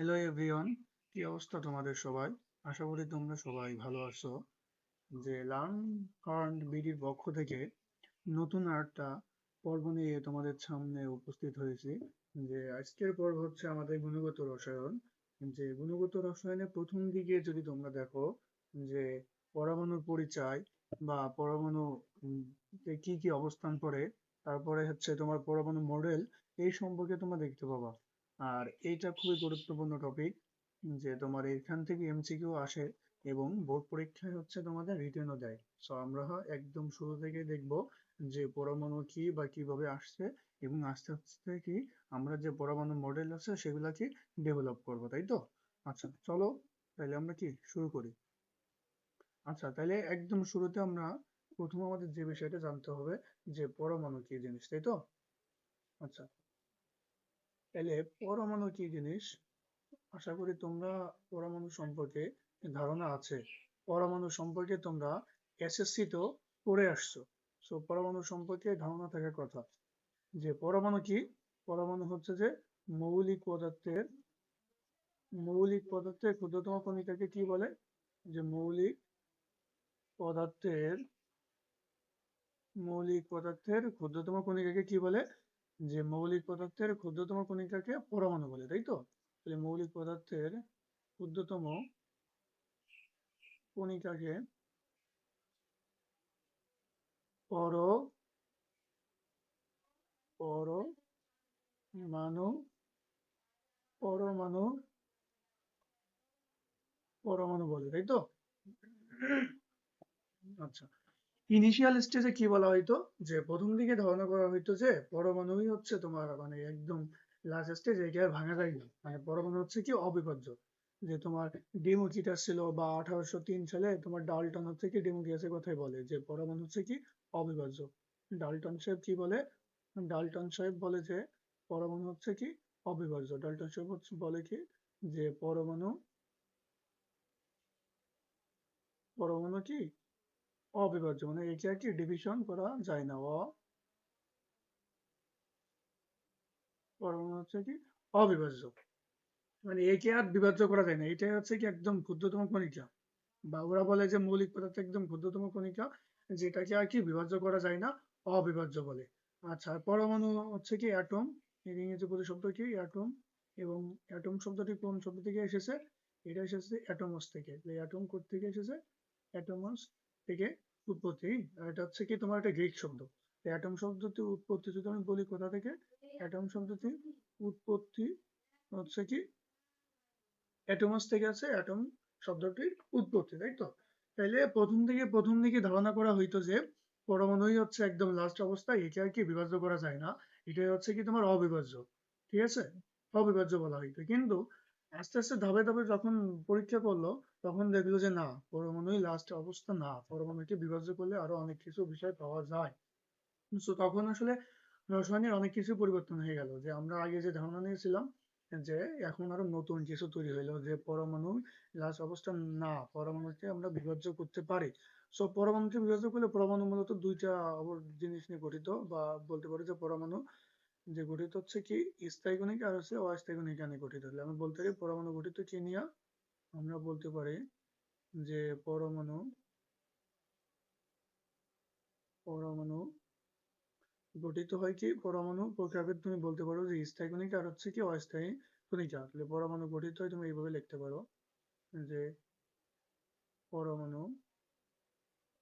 Hello everyone কি অবস্থা তোমাদের সবাই? আশা করি তোমরা সবাই ভালো আছো। যে লার্ন হার্ন বিডির পক্ষ থেকে নতুন আরেকটা পর্ব নিয়ে তোমাদের সামনে উপস্থিত হয়েছি। যে আজকের পর্ব হচ্ছে আমাদের গুণগত রসায়ন। যে গুণগত রসায়নের প্রথম দিকে যদি তোমরা দেখো, যে পরমাণুর পরিচয় বা পরমাণু কি কি অবস্থান করে, তারপরে হচ্ছে তোমার পরমাণু মডেল, এই সম্পর্কে তোমরা দেখতে পাবা। আর এইটা খুবই গুরুত্বপূর্ণ টপিক যে তোমার এখান থেকে এমসিকিউ আসে এবং বোর্ড পরীক্ষায় হচ্ছে তোমাদের রিটেনও দেয়। সো আমরা একদম শুরু থেকে দেখব যে পরমাণু কি বা কীভাবে আসছে এবং আস্তে আস্তে কি আমরা যে পরমাণু মডেল আছে সেগুলা কি ডেভেলপ করব, তাই তো? আচ্ছা চলো তাহলে আমরা কি শুরু করি? আচ্ছা তাহলে একদম শুরুতে আমরা প্রথম আমাদের যে বিষয়টা জানতে হবে যে পরমাণু কি জিনিস, তাই তো? আচ্ছা তাহলে পরমাণু কি জিনিস? আশা করি তোমরা পরমাণু সম্পর্কে ধারণা আছে। পরমাণু সম্পর্কে তোমরা এসএসসি তো পড়ে আসছো। সো পরমাণু সম্পর্কে ধারণা থাকার কথা। যে পরমাণু কি? পরমাণু হচ্ছে যে মৌলিক পদার্থের মৌলিক পদার্থের ক্ষুদ্রতম কণিকাকে কি বলে? যে মৌলিক পদার্থের মৌলিক পদার্থের ক্ষুদ্রতম কণিকাকে কি বলে? যে মৌলিক পদার্থের ক্ষুদ্রতম কণিকাকে পরমাণু বলে, তাই তো? তাহলে মৌলিক পদার্থের ক্ষুদ্রতম কণিকাকে পর পরমাণু পরমাণু পরমাণু বলে, তাই তো? আচ্ছা। ইনিশিয়াল স্টেজে কি বলা হইতো? যে প্রথম দিকে ধারণা করা হইতো যে পরমাণুই হচ্ছে তোমার মানে একদম লাস্ট স্টেজ এটা ভাঙা যায় না। মানে পরমাণু হচ্ছে কি অবিভাজ্য। যে তোমার ডেমোক্রিটাস ছিল বা আঠারোশো তিন সালে তোমার ডালটন হচ্ছে কি ডেমোক্রিটাসের কথাই বলে, যে পরমাণু হচ্ছে কি অবিভাজ্য। ডালটন সাহেব কি বলে? ডালটন সাহেব বলে যে পরমাণু হচ্ছে কি অবিভাজ্য। ডালটন সাহেব হচ্ছে বলে কি যে পরমাণু পরমাণু কি অবিভাজ্য মানে একে আর ডিভিশন করা যায় না। অ হচ্ছে কি? অবিভাজ্য। মানে একে আর বিভাজ্য করা যায় না। হচ্ছে কি একদম ক্ষুদ্রতম কণিকা। বা ওরা বলে যে মৌলিক পদার্থ একদম ক্ষুদ্রতম কণিকা, যেটাকে আর কি বিভাজ্য করা যায় না, অবিভাজ্য বলে। আচ্ছা পরমাণু হচ্ছে কি অ্যাটম এর ইংরেজি প্রতিশব্দ কি? অ্যাটম এবং অ্যাটম শব্দটি কোন শব্দ থেকে এসেছে? এটা এসেছে অ্যাটমস থেকে। অ্যাটম কোথ থেকে এসেছে? অ্যাটমস থেকে উৎপত্তি। এটা হচ্ছে কি তোমার একটা গ্রিক শব্দ। অ্যাটম শব্দটির উৎপত্তি যদি আমি বলি কোথা থেকে? অ্যাটম শব্দটির উৎপত্তি হচ্ছে কি? অ্যাটমাস থেকে আছে অ্যাটম শব্দটির উৎপত্তি, তাই তো? তাইলে প্রথম থেকে প্রথম দিকে ধারণা করা হইতো যে পরমাণুই হচ্ছে একদম লাস্ট অবস্থা একে আর কি বিভাজ্য করা যায় না। এটাই হচ্ছে কি তোমার অবিভাজ্য, ঠিক আছে? অবিভাজ্য বলা হইতো। কিন্তু আস্তে আস্তে ধাপে ধাপে যখন পরীক্ষা করল, তখন দেখল যে না, পরমাণুই লাস্ট অবস্থা না। পরমাণুকে বিভাজ্য করলে আরও অনেক কিছু বিষয় পাওয়া যায়। তো তখন আসলে রসায়নের অনেক কিছু পরিবর্তন হয়ে গেল। যে আমরা আগে যে ধারণা নিয়েছিলাম যে এখন আরও নতুন কিছু তৈরি হইল, যে পরমাণু লাস্ট অবস্থা না, পরমাণুকে আমরা বিভাজ্য করতে পারি। সো পরমাণুকে বিভাজ্য করলে পরমাণু মূলত দুইটা জিনিস নিয়ে গঠিত বা বলতে পারি যে পরমাণু যে গঠিত হচ্ছে কি স্থায়ী কণিকা আর হচ্ছে অস্থায়ী কণিকা নিয়ে গঠিত। হলে আমি বলতে পারি পরমাণু গঠিত কি নিয়ে? আমরা বলতে পারি যে পরমাণু পরমাণু গঠিত হয় কি? পরমাণু প্রকারভেদ তুমি বলতে পারো যে স্থায়ী কণিকা আর হচ্ছে কি অস্থায়ী কণিকা তাহলে পরমাণু গঠিত হয় তুমি এইভাবে লিখতে পারো যে পরমাণু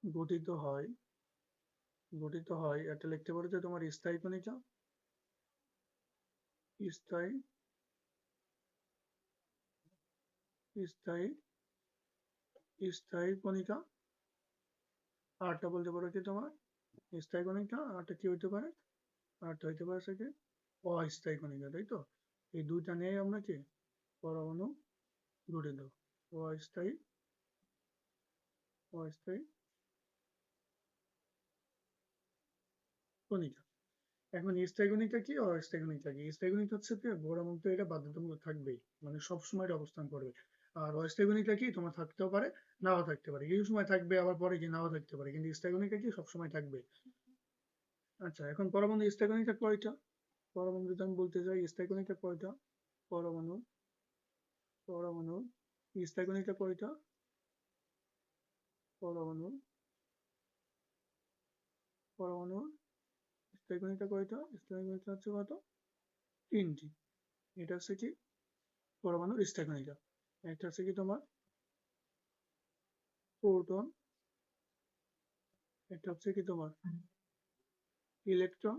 গঠিত হয় গঠিত হয়, এটা লিখতে পারো যে তোমার স্থায়ী কণিকা স্থায়ী স্থায়ী স্থায়ী কণিকা। আরটা বলতে পারো কি তোমার? স্থায়ী কণিকা, আরটা কি হইতে পারে? আরটা হইতে পারে সেকে অস্থায়ী কণিকা, তাই তো? এই দুইটা নিয়ে আমরা কি? পরমাণু গঠিত অস্থায়ী অস্থায়ী কণিকা। এখন স্থায়ী কি? অস্থায়ী কণিকা কি? কণিকা হচ্ছে কি পরমাণু তো এটা বাধ্যতামূলক থাকবেই। মানে সব সময় অবস্থান করবে। আর অস্থায়ী কি? তোমার থাকতেও পারে, নাও থাকতে পারে। কিছু সময় থাকবে, আবার পরে কি নাও থাকতে পারে। কিন্তু কণিকা কি? সবসময় থাকবে। আচ্ছা এখন পরমাণু স্থায়ী কয়টা? পরমাণু যদি আমি বলতে চাই কণিকা কয়টা? পরমাণু পরমাণুর স্থায়িকণিকা কয়টা? পরমাণুর পরমাণুর স্থায়িকণিকা কয়টা? স্থায়িকণিকা হচ্ছে কত? তিনটি। এটা হচ্ছে কি? পরমাণুর স্থায়িকণিকা একটা হচ্ছে কি তোমার? প্রোটন। একটা হচ্ছে কি তোমার? ইলেকট্রন।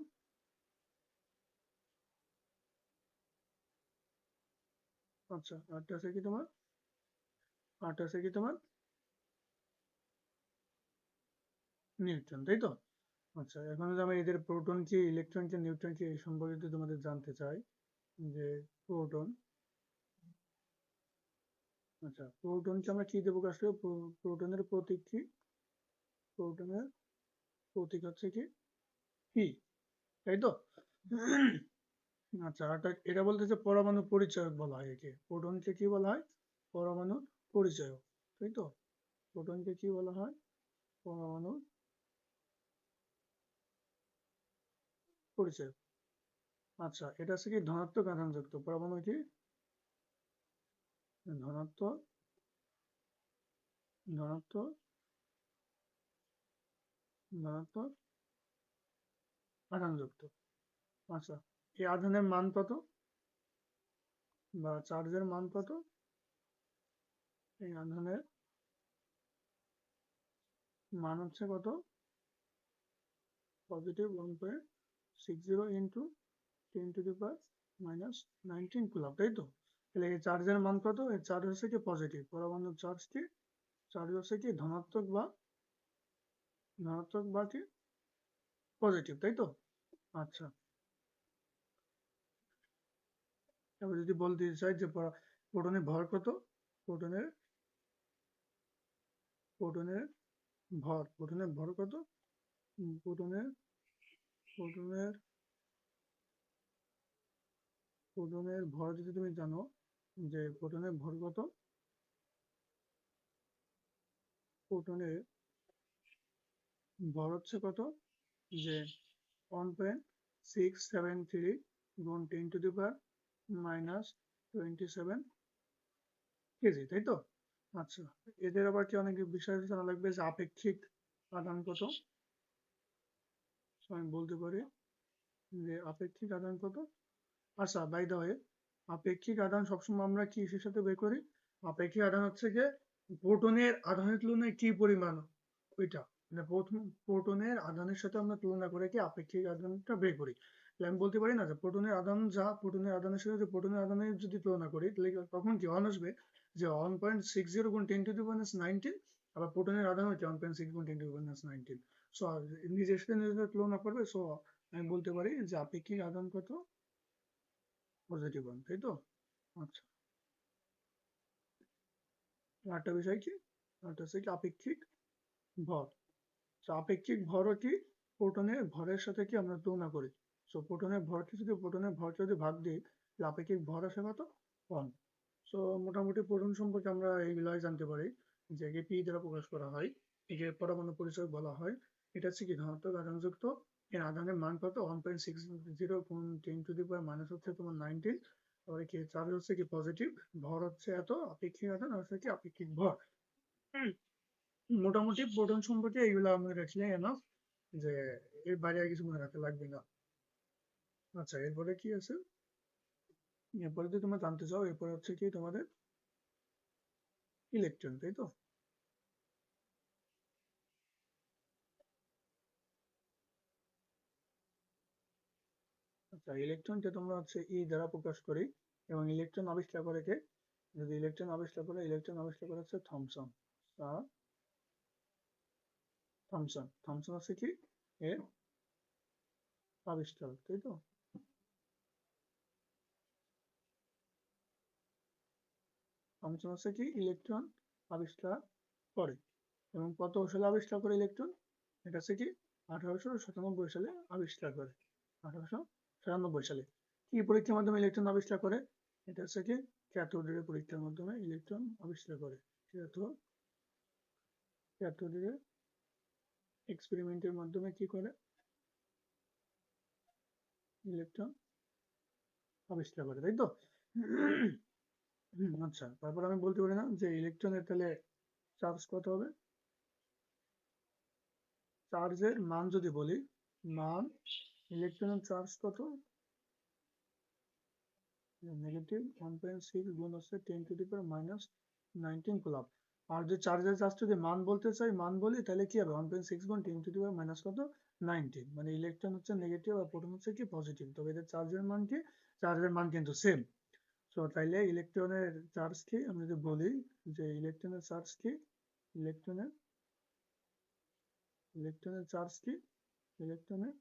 আচ্ছা আটটা আছে কি তোমার? আটটা আছে কি তোমার? নিউট্রন, তাই তো? আচ্ছা এখন আমি এদের প্রোটন কি ইলেকট্রন কি নিউট্রন কি এই সম্পর্কে যদি তোমাদের জানতে চাই, যে প্রোটন আচ্ছা প্রোটনকে আমরা কি প্রকাশ করি প্রোটনের প্রতীক কি? প্রোটনের প্রতীক হচ্ছে কি? পি তাই তো? আচ্ছা এটা এটা বলতেছে পরমাণু পরিচয়ক বলা হয় একে। প্রোটনকে কি বলা হয়? পরমাণু পরিচয়ক, তাই তো? প্রোটনকে কি বলা হয়? পরমাণু পরিচয়। আচ্ছা এটা হচ্ছে কি ধনাত্মক আধানযুক্ত পরমাণু কি ধনাত্মক ধনাত্মক ধনাত্মক আধানযুক্ত। আচ্ছা এই আধানের মান কত? বা চার্জের মান কত? এই আধানের মান হচ্ছে কত? Positive one point six zero into ten to the power minus nineteen coulomb তাই তো? তাহলে এই চার্জের মান কত? এই চার্জ হচ্ছে কি পজিটিভ পরমাণুর চার্জ কি? চার্জ হচ্ছে কি ধনাত্মক বা ধনাত্মক বা কি? পজিটিভ তাই তো? আচ্ছা। এবার যদি বলতে চাই যে প্রোটনের ভর কত? প্রোটনের প্রোটনের ভর প্রোটনের ভর কত? প্রোটনের প্রোটনের প্রোটনের ভর যদি তুমি জানো, যে প্রোটনের ভর কত? প্রোটনের ভর হচ্ছে কত? যে one point six seven three গুণ ten to the power minus twenty seven KG তাই তো? আচ্ছা এদের আবার কি অনেক বিষয় জানা লাগবে? যে আপেক্ষিক আদান কত আমি বলতে পারি যে আপেক্ষিক আদান কত? আচ্ছা বাই দা ওয়ে আপেক্ষিক আদান সবসময় আমরা কি কিসের সাথে বের করি? আপেক্ষিক আদান হচ্ছে যে প্রোটনের আধানের তুলনায় কি পরিমাণ? ওইটা মানে প্রথম প্রোটনের আধানের সাথে আমরা তুলনা করে কি আপেক্ষিক আদানটা বের করি? আমি বলতে পারি না যে প্রোটনের আদান যা প্রোটনের আদানের সাথে প্রোটনের আদানের যদি তুলনা করি, তাহলে তখন কি ওয়ান আসবে? যে ওয়ান পয়েন্ট সিক্স জিরো গুণ ten to the minus nineteen আবার প্রোটনের আদান হচ্ছে ওয়ান পয়েন্ট সিক্স গুণ ten to minus nineteen so সাথে নিজেদের তুলনা করবে সো আমি বলতে পারি যে আপেক্ষিক আদান কত? পজিটিভ ওয়ান তাই তো? আচ্ছা। আরেকটা বিষয় কি? আরেকটা হচ্ছে কি আপেক্ষিক ভর। তো আপেক্ষিক ভরও কি? প্রোটনের ভরের সাথে কি আমরা তুলনা করি? সো প্রোটনের ভরকে যদি প্রোটনের ভরকে যদি ভাগ দিই, তাহলে আপেক্ষিক ভর আসে কত? ওয়ান সো মোটামুটি প্রোটন সম্পর্কে আমরা এইগুলাই জানতে পারি যে পি দ্বারা প্রকাশ করা হয় একে পরমাণু পরিচয় বলা হয়। এটা হচ্ছে কি ধনাত্মক আধানযুক্ত। এর আধানের মান কত? ওয়ান পয়েন্ট সিক্স জিরো গুণ ten to the power minus হচ্ছে তোমার নাইনটিন তারপরে কি চার্জ হচ্ছে কি পজিটিভ ভর হচ্ছে এত আপেক্ষিক আধান হচ্ছে কি আপেক্ষিক ভর। মোটামুটি প্রোটন সম্পর্কে এইগুলো আমরা রাখলে এনাফ যে এর বাইরে আর কিছু মনে রাখতে লাগবে না। আচ্ছা এরপরে কি আছে? এরপরে যদি তোমরা জানতে চাও এরপরে হচ্ছে কি তোমাদের ইলেকট্রন তাই তো? আচ্ছা ইলেকট্রনকে তোমরা হচ্ছে ই দ্বারা প্রকাশ করি এবং ইলেকট্রন আবিষ্কার করে কে? যদি ইলেকট্রন আবিষ্কার করে ইলেকট্রন আবিষ্কার করে হচ্ছে থমসন। থমসন। থমসন হচ্ছে কি? এর আবিষ্কার, তাই তো? থমসন হচ্ছে কি? ইলেকট্রন আবিষ্কার করে। এবং কত সালে আবিষ্কার করে ইলেকট্রন এটা হচ্ছে কি? আঠারোশো সাতানব্বই সালে আবিষ্কার করে। আঠারোশো সাতানব্বই সালে। কি পরীক্ষার মাধ্যমে ইলেকট্রন আবিষ্কার করে? এটা হচ্ছে কি ক্যাথোডের পরীক্ষার মাধ্যমে ইলেকট্রন আবিষ্কার করে। ক্যাথোড ক্যাথোডের এক্সপেরিমেন্টের মাধ্যমে কি করে? ইলেকট্রন আবিষ্কার করে, তাই তো? আচ্ছা তারপর আমি বলতে পারি না যে ইলেকট্রনের তাহলে চার্জ কত হবে? চার্জের মান যদি বলি, মান ইলেকট্রনের চার্জ কত? নেগেটিভ ওয়ান পয়েন্ট সিক্স গুণ হচ্ছে ten to the minus nineteen coulomb আর যদি চার্জের চার্জ যদি মান বলতে চাই, মান বলি, তাহলে কি হবে? ওয়ান পয়েন্ট সিক্স গুণ টেন টু দি মাইনাস কত? নাইনটিন মানে ইলেকট্রন হচ্ছে নেগেটিভ আর প্রোটন হচ্ছে কি পজিটিভ তবে এদের চার্জের মান কি? চার্জের মান কিন্তু সেম সো তাইলে ইলেকট্রনের চার্জ কি? আমি যদি বলি যে ইলেকট্রনের চার্জ কি? ইলেকট্রনের ইলেকট্রনের চার্জ কি? ইলেকট্রনের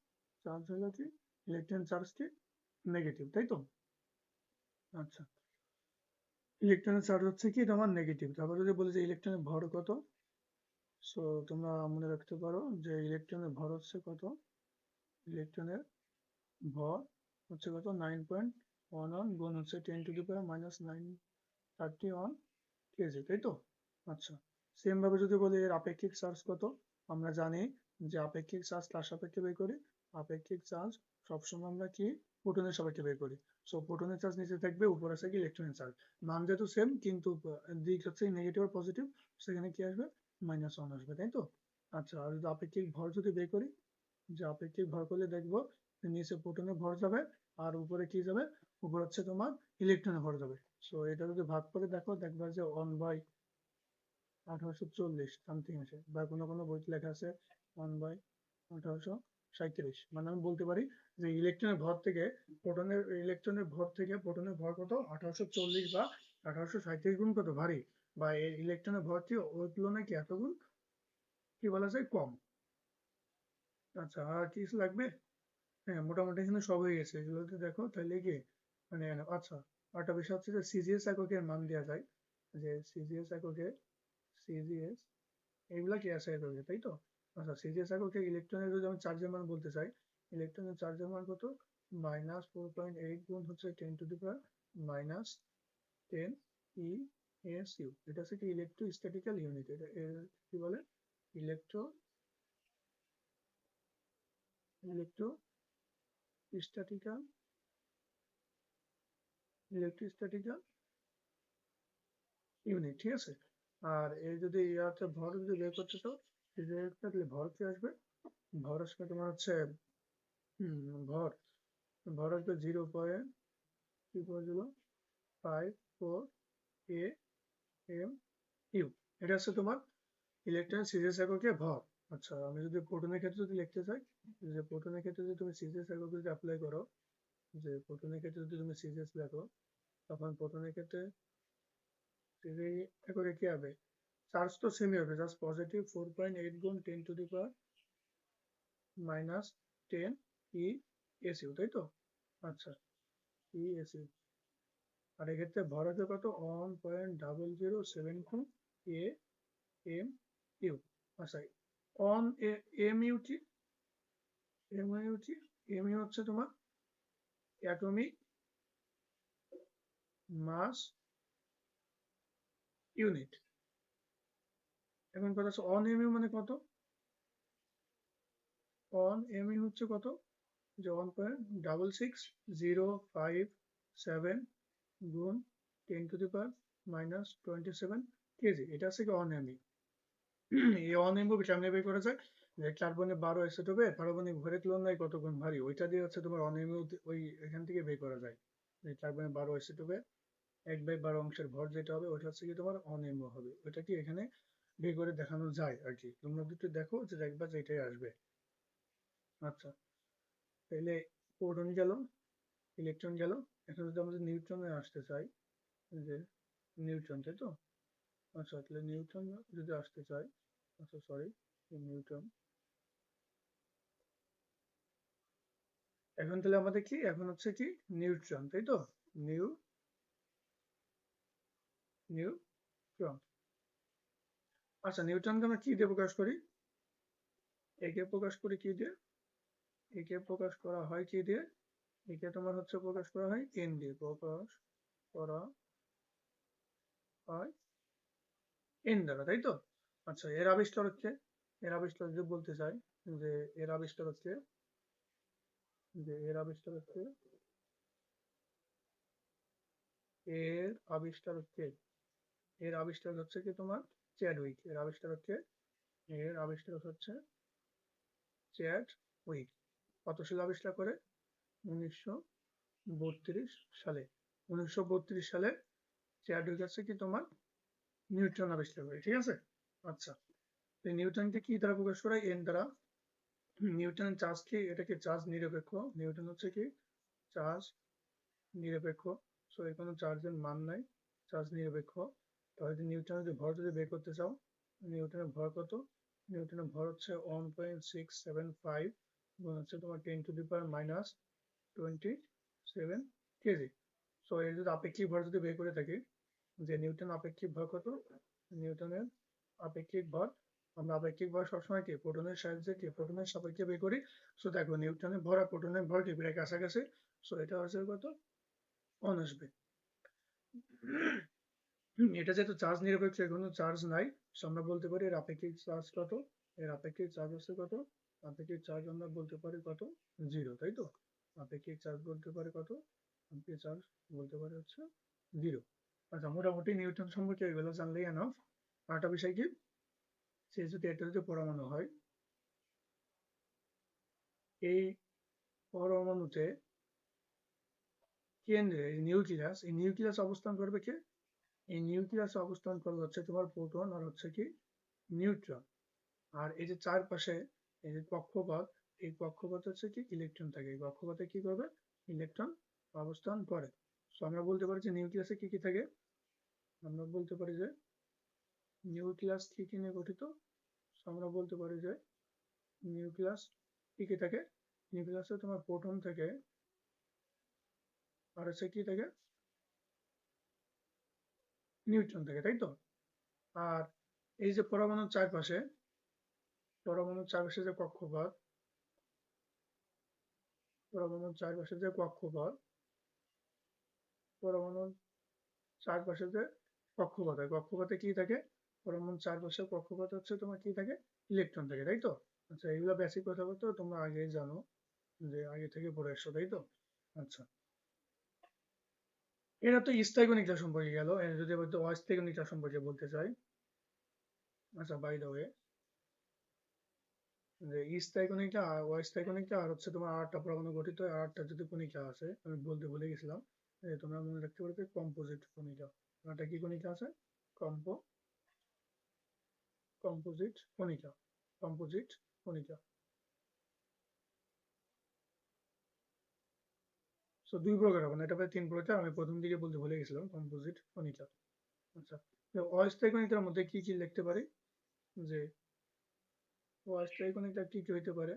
চার্জ হলো কি ইলেকট্রন চার্জ কি নেগেটিভ, তাই তো? আচ্ছা। ইলেকট্রনের চার্জ হচ্ছে কি? তোমার নেগেটিভ। তারপর যদি বলি যে ইলেকট্রনের ভর কত? সো তোমরা মনে রাখতে পারো যে ইলেকট্রনের ভর হচ্ছে কত? ইলেকট্রনের ভর হচ্ছে কত? নাইন পয়েন্ট ওয়ান ওয়ান গুণ হচ্ছে ten to the power minus nine thirty one KG, তাই তো? আচ্ছা। সেম ভাবে যদি বলি এর আপেক্ষিক চার্জ কত? আমরা জানি যে আপেক্ষিক চার্জ কার সাপেক্ষে বের করি আপেক্ষিক চার্জ সবসময় আমরা কি? প্রোটনের সাপেক্ষে বের করি। সো প্রোটনের চার্জ নিচে থাকবে, উপরে আছে কি? ইলেকট্রনের চার্জ। মান যেহেতু সেম কিন্তু দিক হচ্ছে নেগেটিভ আর পজিটিভ সেখানে কি আসবে? মাইনাস ওয়ান আসবে, তাই তো? আচ্ছা আর যদি আপেক্ষিক ভর যদি বের করি, যে আপেক্ষিক ভর করলে দেখব নিচে প্রোটনের ভর যাবে, আর উপরে কি যাবে? উপরে হচ্ছে তোমার ইলেকট্রনের ভর যাবে। সো এটা যদি ভাগ করে দেখো, দেখবা যে ওয়ান বাই আঠারোশো চল্লিশ সামথিং আছে। বা কোনো কোনো বইতে লেখা আছে ওয়ান বাই আঠারোশো সাঁত্রিশ মানে আমি বলতে পারি যে ইলেকট্রনের ভর থেকে প্রোটনের ইলেকট্রনের ভর থেকে প্রোটনের ভর কত? আঠারোশো চল্লিশ বা আঠারোশো সাঁত্রিশ গুণ কত? ভারী। বা এই ইলেকট্রনের ভরটি ওই তুলনায় কি এত গুণ? কি বলা যায়? কম। আচ্ছা আর কিছু লাগবে? হ্যাঁ মোটামুটি এখানে সব হয়ে গেছে। এগুলোতে দেখো, তাহলে কি? মানে আচ্ছা আরেকটা বিষয় হচ্ছে যে সিজিএস এককের মান দেওয়া যায়। যে সিজিএস এককে সিজিএস এইগুলা কি আছে এককে তাই তো? আচ্ছা সিজিএস এককে ইলেকট্রনের যদি আমি চার্জের মান বলতে চাই ইলেকট্রনের চার্জের মান কত? মাইনাস ফোর পয়েন্ট এইট গুণ হচ্ছে ten to the power minus ten E S U এটা হচ্ছে কি ইলেকট্রোস্ট্যাটিক্যাল ইউনিট এটা কি বলে? Electro electrostatical electrostatical unit ঠিক আছে? আর এই যদি ইয়াতে ভর যদি বের করতে চাও তাহলে ভর কি আসবে? ভর আসবে তোমার হচ্ছে ভর। ভর আসবে জিরো পয়েন্ট কি zero five four A M U এটা হচ্ছে তোমার ইলেকট্রন সিরিয়াস এককে ভর। আচ্ছা আমি যদি প্রোটনের ক্ষেত্রে যদি লিখতে চাই, যে প্রোটনের ক্ষেত্রে যদি তুমি সিরিয়াস একক যদি অ্যাপ্লাই করো, যে প্রোটনের ক্ষেত্রে যদি তুমি সিরিয়াস লেখো, তখন প্রোটনের ক্ষেত্রে এককে কি হবে? চার্জ তো সেমই হবে just positive four point eight গুণ ten to the power minus ten E S U তাই তো? আচ্ছা ই এস ইউ আর এক্ষেত্রে ভর আছে কত? One point double zero seven two A M U আচ্ছা অন এম ইউ কি এম ইউ কি এম ইউ হচ্ছে তোমার অ্যাটমিক মাস ইউনিট এখন কথা হচ্ছে অন এম ইউ মানে কত? অন এম ইউ হচ্ছে কত? যে one point double six zero five seven গুণ ten to the power minus twenty seven KG এটা হচ্ছে কি অন এমই এই অন এমবো কেমনে বের করা যায় যে কার্বনে বারো এসেটোবে পারমাণবিক ভরের তুলনায় কত গুণ ভারী। ওইটা দিয়ে হচ্ছে তোমার অন এমইউ ওই এখান থেকে বের করা যায়। যে কার্বনে বারো এসেটোবে এক বাই বারো অংশের ভর যেটা হবে ওইটা হচ্ছে কি তোমার অন এমও হবে। ওইটা কি এখানে বের করে দেখানো যায় আর কি। তোমরা দুটো দেখো যে দেখবা যে এটাই আসবে। আচ্ছা তাহলে প্রোটন গেল ইলেকট্রন গেল। এখন যদি আমাদের নিউট্রনে আসতে চাই যে নিউট্রন তাই তো? আচ্ছা তাহলে নিউট্রন যদি আসতে চাই আচ্ছা সরি নিউটন এখন তাহলে আমাদের কি? এখন হচ্ছে কি নিউট্রন তাই তো? নিউ নিউট্রন আচ্ছা নিউটনকে আমরা কি দিয়ে প্রকাশ করি? একে প্রকাশ করি কি দিয়ে? একে প্রকাশ করা হয় কি দিয়ে? একে তোমার হচ্ছে প্রকাশ করা হয় এন দিয়ে। প্রকাশ করা হয় এন দ্বারা, তাই তো? আচ্ছা এর আবিষ্কার হচ্ছে, এর আবিষ্কার যদি বলতে চাই, যে এর আবিষ্কার হচ্ছে, যে এর আবিষ্কার হচ্ছে, এর আবিষ্কার হচ্ছে, এর আবিষ্কার হচ্ছে কি তোমার? চ্যাডউইক এর আবিষ্কার হচ্ছে, এর আবিষ্কার হচ্ছে চ্যাড উইক কত সালে আবিষ্কার করে? উনিশশো বত্রিশ সালে, উনিশশো বত্রিশ সালে চ্যাডউইক হচ্ছে কি তোমার? নিউটন আবিষ্কার করে, ঠিক আছে? আচ্ছা তো নিউটনকে কি দ্বারা প্রকাশ করা এন দ্বারা। নিউটনের চার্জ কি? এটাকে চার্জ নিরপেক্ষ। নিউটন হচ্ছে কি? চার্জ নিরপেক্ষ। সো এর কোনো চার্জের মান নাই, চার্জ নিরপেক্ষ। তাহলে যদি নিউটনের ভর যদি বের করতে চাও, নিউটনের ভর কত? নিউটনের ভর হচ্ছে one point six seven five হচ্ছে তোমার ten to the power minus twenty seven KG so এর যদি আপেক্ষিক ভর যদি বের করে থাকি, যে নিউটন আপেক্ষিক ভর কত? নিউটনের আপেক্ষিক ভর, আমরা আপেক্ষিক ভর সবসময় কি? প্রোটনের সাহায্যে কি? প্রোটনের সাপেক্ষে বের করি। সো দেখো নিউটনের ভর আর প্রোটনের ভর কি? কাছাকাছি। সো এটা হচ্ছে কত? অন আসবে এটা যেহেতু চার্জ নিরপেক্ষ এর কোনো চার্জ নাই আমরা বলতে পারি এর আপেক্ষিক চার্জ কত? এর আপেক্ষিক চার্জ হচ্ছে কত? আপেক্ষিক চার্জ আমরা বলতে পারি কত? জিরো তাই তো? আপেক্ষিক চার্জ বলতে পারি কত? আপেক্ষিক চার্জ বলতে পারি হচ্ছে জিরো আচ্ছা মোটামুটি নিউটন সম্পর্কে এগুলো জানলেই এনাফ আরেকটা বিষয় কি? সে যদি একটা যদি পরমাণু হয়, এই পরমাণুতে কেন্দ্রে নিউক্লিয়াস এই নিউক্লিয়াস অবস্থান করবে কে? এই নিউক্লিয়াস অবস্থান করবে হচ্ছে তোমার প্রোটন আর হচ্ছে কি নিউট্রন। আর এই যে চারপাশে এই যে কক্ষপথ, এই কক্ষপথ হচ্ছে কি ইলেকট্রন থাকে। এই কক্ষপথে কি করবে? ইলেকট্রন অবস্থান করে। তো আমরা বলতে পারি যে নিউক্লিয়াসে কি কি থাকে? আমরা বলতে পারি যে নিউক্লিয়াস কি কি নিয়ে গঠিত? আমরা বলতে পারি যে নিউক্লিয়াস কি কি থাকে? নিউক্লিয়াসে তোমার প্রোটন থাকে। আর হচ্ছে কি থাকে? নিউট্রন থাকে, তাই তো? আর এই যে পরমাণুর চারপাশে পরমাণুর চারপাশে যে কক্ষপথ, পরমাণুর চারপাশে যে কক্ষপথ, পরমাণুর চারপাশে যে কক্ষপথ হয় কক্ষপথে কি থাকে? পরমাণুর চারপাশে কক্ষপথ হচ্ছে তোমার কি থাকে? ইলেকট্রন থাকে, তাই তো? আচ্ছা এগুলো বেসিক কথাবার্তা তোমরা আগেই জানো, যে আগে থেকে পড়ে এসছো তাই তো? আচ্ছা। এটা তো স্থায়ী কণিকা সম্পর্কে গেল। যদি অস্থায়ী কণিকা সম্পর্কে বলতে চাই আচ্ছা বাই দ্য ওয়ে যে স্থায়ী কণিকা আর অস্থায়ী কণিকা আর হচ্ছে তোমার আটটা পরমাণু গঠিত আটটা যদি কণিকা আছে, আমি বলতে ভুলে গেছিলাম এই তোমরা মনে রাখতে পারবে কম্পোজিট কণিকা। আটটা কি কণিকা আছে? কম্পো কম্পোজিট কণিকা কম্পোজিট কণিকা। সো দুই প্রকার হবে এটা প্রায় তিন প্রকার। আমি প্রথম দিকে বলতে ভুলে গেছিলাম। কম্পোজিট কণিকা আচ্ছা অস্থায়ী কণিকার মধ্যে কি কি লিখতে পারি? যে অস্থায়ী কণিকা কি কি হইতে পারে?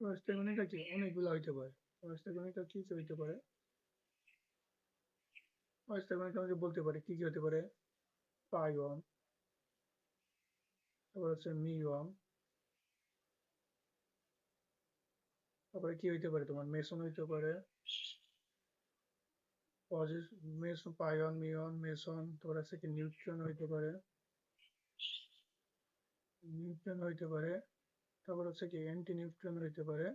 অস্থায়ী কণিকা কি? অনেকগুলো হইতে পারে। অস্থায়ী কণিকা কি কি হইতে পারে? অস্থায়ী কণিকা আমি বলতে পারি কি কি হতে পারে? পাইওয়াম তারপর হচ্ছে মিওয়াম তারপরে কি হইতে পারে? তোমার মেসন হইতে পারে। মেসন পাইওন মিওন মেসন আছে কি নিউট্রন হইতে পারে। নিউট্রন হইতে পারে। তারপর হচ্ছে কি অ্যান্টি নিউট্রন হইতে পারে।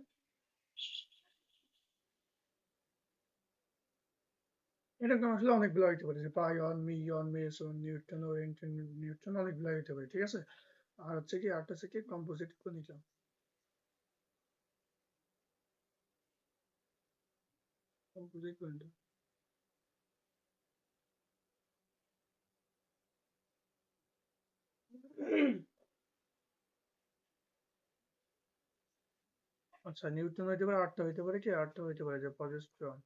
এরকম আসলে অনেকগুলো হইতে পারে মিওন মেসন, নিউট্রন ও অ্যান্টি নিউট্রন অনেকগুলো হইতে পারে, ঠিক আছে? আর হচ্ছে কি আরেকটা হচ্ছে কি কম্পোজিট কণিকা কম্পোজিট কণিকা আচ্ছা নিউটন হইতে পারে আটটা হইতে পারে কি? আটটা হইতে পারে, যে পজেস্ট্রন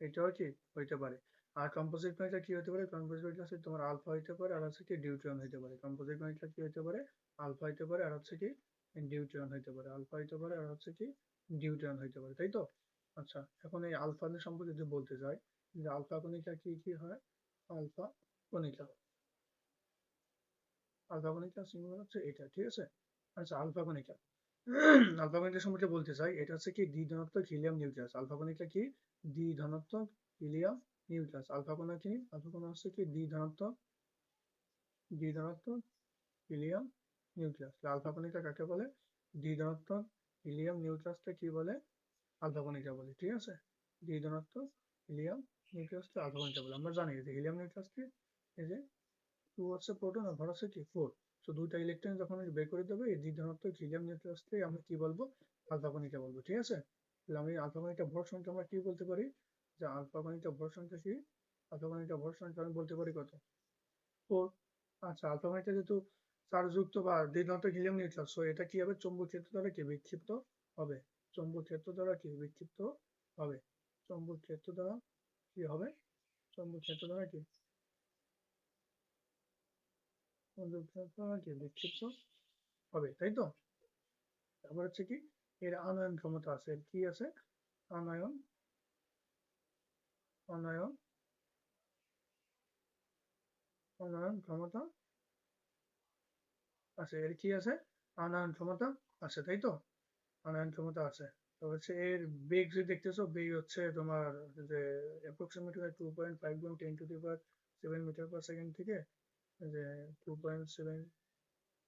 এটাও কি? হইতে পারে। আর কম্পোজিট কণিকা কি হতে পারে? কম্পোজিট কণিকা হচ্ছে তোমার আলফা হইতে পারে, আর হচ্ছে কি ডিউট্রন হইতে পারে। কম্পোজিট কণিকা কি হইতে পারে? আলফা হইতে পারে, আর হচ্ছে কি ডিউট্রন হইতে পারে। আলফা হইতে পারে, আর হচ্ছে কি ডিউট্রন হইতে পারে তাই তো আচ্ছা এখন এই আলফা সম্পর্কে যদি বলতে চাই যে আলফা কণিকা কি কি হয়? আলফা কণিকা। আলফা কণিকা সিম্বল হচ্ছে এটা, ঠিক আছে? আচ্ছা আলফা কণিকা। আলফা কণিকা সম্পর্কে বলতে চাই এটা হচ্ছে কি দ্বি ধনাত্মক হিলিয়াম নিউক্লিয়াস। আলফা কণিকা কি? দ্বি ধনাত্মক হিলিয়াম নিউক্লিয়াস। আলফা কণা কি? আলফা কণা হচ্ছে কি দ্বি ধনাত্মক দ্বি ধনাত্মক হিলিয়াম নিউক্লিয়াস। আলফা কণিকা কাকে বলে? দ্বি ধনাত্মক হিলিয়াম নিউক্লিয়াসটা কি বলে? আলফা কণিকা বলি, ঠিক আছে? দ্বি ধনাত্মক হিলিয়াম নিউক্লিয়াসকে আলফা কণিকা বলি। আমরা জানি যে হিলিয়াম নিউক্লিয়াসকে এই যে টু হচ্ছে প্রোটন আর ভর হচ্ছে কি ফোর তো দুইটা ইলেকট্রন যখন বের করে দেবে, এই দ্বি ধনাত্মক হিলিয়াম নিউক্লিয়াসকে আমরা কি বলব? আলফা কণিকা বলব, ঠিক আছে? তাহলে আমি আলফা কণিকা ভর সংখ্যা আমরা কি বলতে পারি? যে আলফা কণিকা ভর সংখ্যা কি? আলফা কণিকা ভর সংখ্যা আমি বলতে পারি কত? ফোর আচ্ছা আলফা কণিকা যেহেতু চার্জযুক্ত বা দ্বিধান্ত হিলিয়াম নিউক্লিয়াস সো এটা কি হবে? চৌম্বক ক্ষেত্র দ্বারা কি বিক্ষিপ্ত হবে? চৌম্বক ক্ষেত্র দ্বারা কি বিক্ষিপ্ত হবে? চৌম্বক ক্ষেত্র দ্বারা কি হবে? চৌম্বক ক্ষেত্র দ্বারা কি? চৌম্বক ক্ষেত্র দ্বারা কি বিক্ষিপ্ত হবে? তাই তো? তারপর হচ্ছে কি? এর আনয়ন ক্ষমতা আছে। কি আছে? আনয়ন। আনয়ন। আনয়ন ক্ষমতা আছে এর কি আছে, আনায়ন ক্ষমতা আছে, তাই তো? আনায়ন ক্ষমতা আছে। তো এর বেগ যে দেখতেছো, বেগ হচ্ছে তোমার যে অ্যাপ্রক্সিমেটলি টু পয়েন্ট ফাইভ গুণ ten to the power seven metre per second থেকে, যে টু পয়েন্ট সেভেন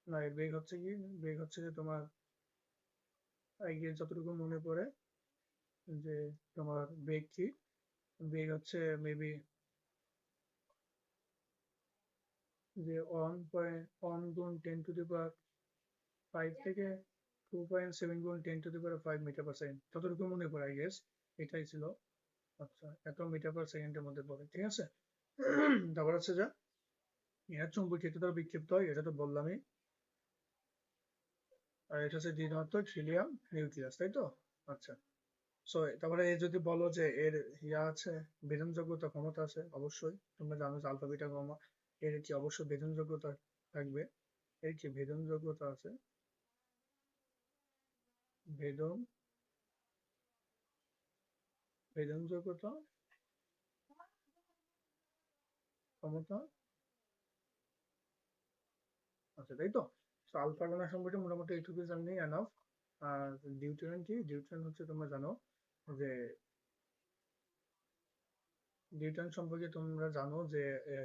না, এর বেগ হচ্ছে কি? বেগ হচ্ছে যে তোমার আগে যতটুকু মনে পড়ে, যে তোমার বেগ কি? বেগ হচ্ছে মেবি যে ওয়ান পয়েন্ট ওয়ান গুণ ten to the power five থেকে টু পয়েন্ট সেভেন গুণ ten to the power five metre per second যতটুকু মনে পড়ে আই গেস এটাই ছিল। আচ্ছা এত মিটার পার সেকেন্ডের মধ্যে পড়ে ঠিক আছে? তারপর হচ্ছে যা, এর চুম্বক ক্ষেত্র দ্বারা বিক্ষিপ্ত হয়, এটা তো বললামই। আর এটা হচ্ছে দ্বিধাত্মক হিলিয়াম নিউক্লিয়াস তাই তো? আচ্ছা। সো তারপরে এ যদি বলো যে এর ইয়া আছে বেদনযোগ্যতা ক্ষমতা আছে, অবশ্যই। তোমরা জানো যে আলফা বিটা গামা এর কি অবশ্যই বেদনযোগ্যতা থাকবে। এর কি ভেদনযোগ্যতা আছে। ভেদন, ভেদনযোগ্যতা, ক্ষমতা আচ্ছা তাই তো? আলফা কণা সম্পর্কে মোটামুটি এইটুকু জানলেই এনাফ আর ডিউটেরন কি? ডিউটেরন হচ্ছে তোমরা জানো যে ডিউটেরন সম্পর্কে তোমরা জানো যে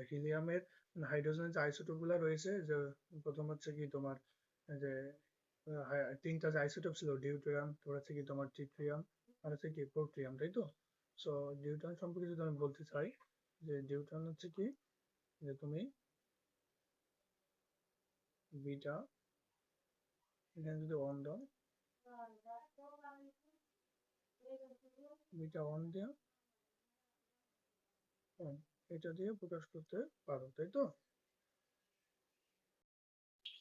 হিলিয়ামের হাইড্রোজেনের যে আইসোটোপগুলা রয়েছে, যে প্রথম হচ্ছে কি তোমার যে তিনটা যে আইসোটোপ ছিল ডিউটেরাম তারপর হচ্ছে কি তোমার ট্রিট্রিয়াম আর হচ্ছে কি প্রোট্রিয়াম তাই তো? সো ডিউটেরন সম্পর্কে যদি আমি বলতে চাই, যে ডিউটেরন হচ্ছে কি? যে তুমি বিটা এখানে যদি অন দাও বিটা অন দিয়ে এটা দিয়ে প্রকাশ করতে পারো, তাই তো?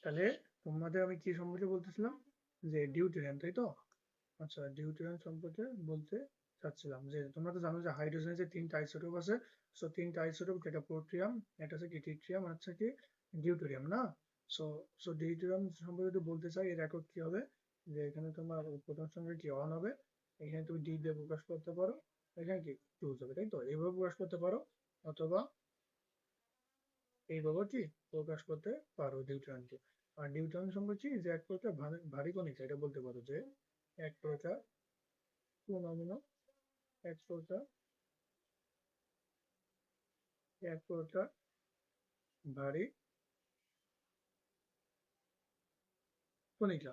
তাহলে তোমাদের আমি কি সম্পর্কে বলতেছিলাম? যে ডিউটেরিয়ান, তাই তো? আচ্ছা ডিউটেরিয়ান সম্পর্কে বলতে চাচ্ছিলাম যে তোমরা তো জানো যে হাইড্রোজেনের যে তিনটা আইসোটোপ আছে সো তিনটা আইসোটোপ যেটা প্রোট্রিয়াম এটা হচ্ছে কি আর হচ্ছে কি ডিউটেরিয়াম, না? সো সো ডিউটেরিয়াম সম্পর্কে যদি বলতে চাই, এর একক কি হবে? যে এখানে তোমার প্রথম সঙ্গে কি অন হবে, এখানে তুমি ডি দিয়ে প্রকাশ করতে পারো, এখানে কি টুজ হবে, তাই তো? এইভাবে প্রকাশ করতে পারো অথবা এইভাবে কি প্রকাশ করতে পারো ডিউটেরনকে আর ডিউটেরন সম্পর্কে যে এক প্রকার ভারী কণিকা, এটা বলতে পারো যে এক প্রকার পূর্ণামিন এক প্রকার এক প্রকার ভারী কণিকা।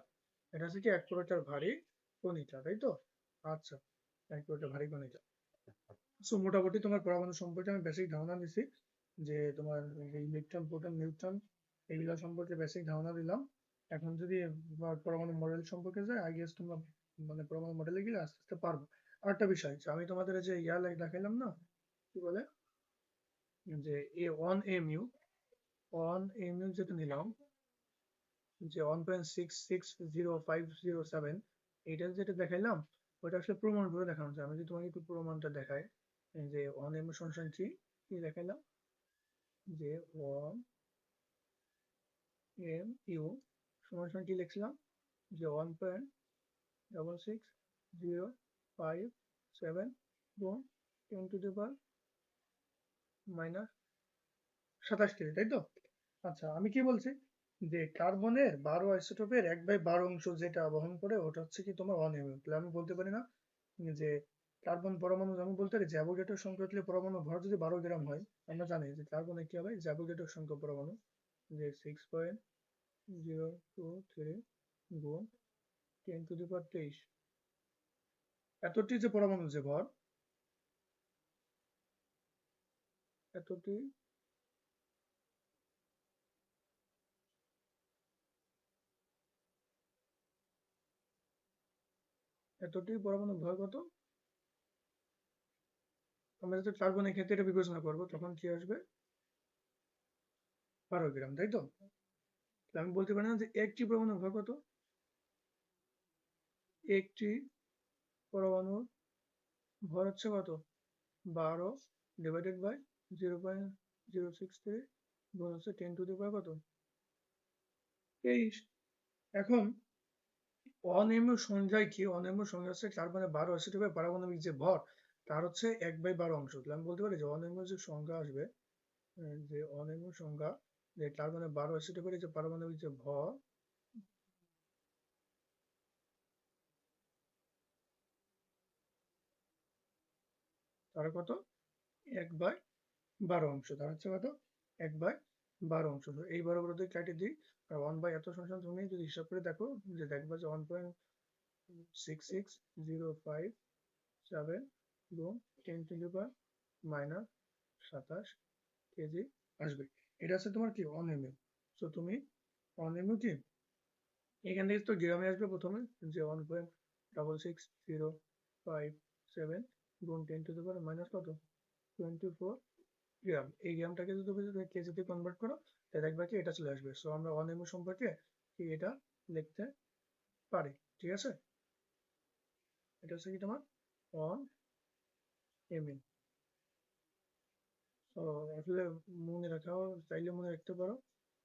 এটা হচ্ছে কি এক প্রকার ভারী কণিকা, তাই তো? আচ্ছা এক প্রকার ভারী কণিকা। সো মোটামুটি তোমার পরমাণু সম্পর্কে আমি বেসিক ধারণা দিছি যে তোমার ইলেকট্রন প্রোটন নিউট্রন এইগুলো সম্পর্কে বেসিক ধারণা দিলাম এখন যদি পরমাণু মডেল সম্পর্কে যায় আই গেস তোমরা মানে পরমাণু মডেলে গেলে আস্তে আস্তে পারব। আরেকটা বিষয় আমি তোমাদের যে ইয়া দেখাইলাম না, কি বলে? যে এ one M U one M U যেটা নিলাম, যে one point six six zero five zero seven এইটা যেটা দেখাইলাম, ওটা আসলে প্রমাণ করে দেখানো যায়। আমি যদি তোমাকে একটু প্রমাণটা দেখাই। যে ওয়ান এম সমান কি দেখাইলাম? যে ওয়ান এম ইউ সমান সমান লিখছিলাম, যে one point double six zero five seven গুণ ten to the power minus সাতাশ কেজি, তাই তো? আচ্ছা আমি কি বলছি? যে কার্বনের বারো আইসোটোপের এক বাই বারো অংশ যেটা বহন করে, ওটা হচ্ছে কি তোমার তাহলে আমি বলতে পারি না যে কার্বন পরমাণু আমি বলতে পারি জ্যাভোগেটের সংখ্যা হলে পরমাণু ভর যদি বারো গ্রাম হয় আমরা জানি যে কার্বনে কি হবে? জ্যাভোগেটের সংখ্যা পরমাণু, যে six point zero two three গুণ টেন টু দি পাওয়ার তেইশ এতটি যে পরমাণু যে ভর, এতটি এতটি পরমাণু ভর কত? আমরা যদি কার্বনের ক্ষেত্রে এটা বিবেচনা করব, তখন কি আসবে? বারো গ্রাম তাই তো? আমি বলতে পারি না যে একটি পরমাণু ভর কত? একটি পরমাণুর ভর হচ্ছে কত? বারো divided by zero point zero six three গুণ হচ্ছে টেন টু দি পাওয়ার কত? তেইশ। এখন অনিয়ম সংখ্যায় কি? অনিয়ম সংখ্যা হচ্ছে কার্বনের বারো অ্যাসিড বাই পারমাণবিক যে ভর তার হচ্ছে এক বাই বারো অংশ। তাহলে আমি বলতে পারি যে অনিয়ম যে সংখ্যা আসবে যে অনিয়ম সংখ্যা যে কার্বনের বারো সেটা করে যে পারমাণবিক যে ভর। তার কত? এক বাই বারো অংশ। তার হচ্ছে কত? এক বাই বারো অংশ। এই বারো বারো দিয়ে কাটে দিই ওয়ান বাই এত সংখ্যা তুমি যদি হিসাব করে দেখো, যে দেখবা যে one point six six zero five seven এবং ten to the power minus সাতাশ কেজি আসবে। এটা হচ্ছে তোমার কি? অনিয়মিত তো তুমি অনিয়মিত কি? এখান থেকে তো গ্রামে আসবে প্রথমে, যে one point double six zero five seven গুণ ten to the power minus কত? টোয়েন্টি ফোর গ্রাম এই গ্রামটাকে যদি তুমি কেজিতে কনভার্ট করো, তাহলে দেখবে কি এটা চলে আসবে। সো আমরা অনিয়ম সম্পর্কে কি এটা লিখতে পারি। ঠিক আছে? এটা হচ্ছে কি তোমার? অন এমএন তো আসলে মনে রাখাও, চাইলে মনে রাখতে পারো।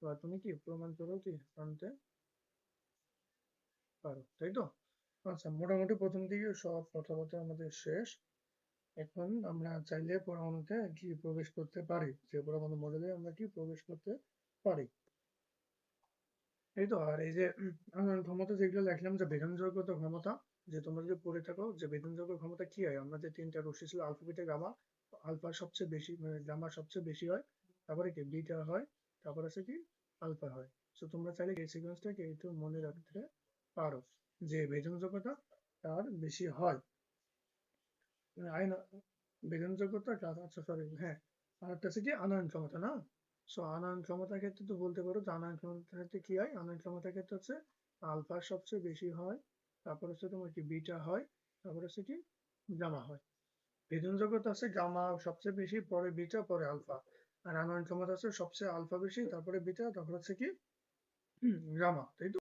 বা তুমি কি প্রমাণ করো কি পারো, তাই তো? আচ্ছা মোটামুটি প্রথম দিকে সব কথাবার্তা আমাদের শেষ। এখন আমরা চাইলে পরমাণুতে কি প্রবেশ করতে পারি? যে পরমাণু মডেলে আমরা কি প্রবেশ করতে পারি? এই তো, আর এই যে ক্ষমতা যেগুলো লিখলাম যে বেদনযোগ্যত ক্ষমতা? যে তোমরা যদি পড়ে থাকো যে বেদনযোগ্য ক্ষমতা কি হয়? আমরা যে তিনটা রশ্মি ছিল, আলফা, বিটা, গামা, আলফা সবচেয়ে বেশি মানে গামা সবচেয়ে বেশি হয়। তারপরে কি? বিটা হয়, তারপর আছে কি? আলফা হয়। তো তোমরা চাইলে এই সিকোয়েন্সটাকে একটু মনে রাখতে পারো যে বেদনযোগ্যতা তার বেশি হয়। মানে আইন বেদনযোগ্যতা আচ্ছা সরি হ্যাঁ। আর একটা আছে কি? আনয়ন ক্ষমতা, না? সো আনয়ন ক্ষমতার ক্ষেত্রে তো বলতে পারো যে আনয়ন ক্ষমতার ক্ষেত্রে কি হয়? আনয়ন ক্ষমতার ক্ষেত্রে হচ্ছে আলফা সবচেয়ে বেশি হয় তারপর হচ্ছে তোমার কি বিটা হয়, তারপর হচ্ছে কি গামা হয়। ভেদনযোগ্যতা আছে গামা সবচেয়ে বেশি, পরে বিটা, পরে আলফা। আর আনয়ন ক্ষমতা আছে সবচেয়ে আলফা বেশি, তারপরে বিটা, তারপর হচ্ছে কি গামা। তাই তো?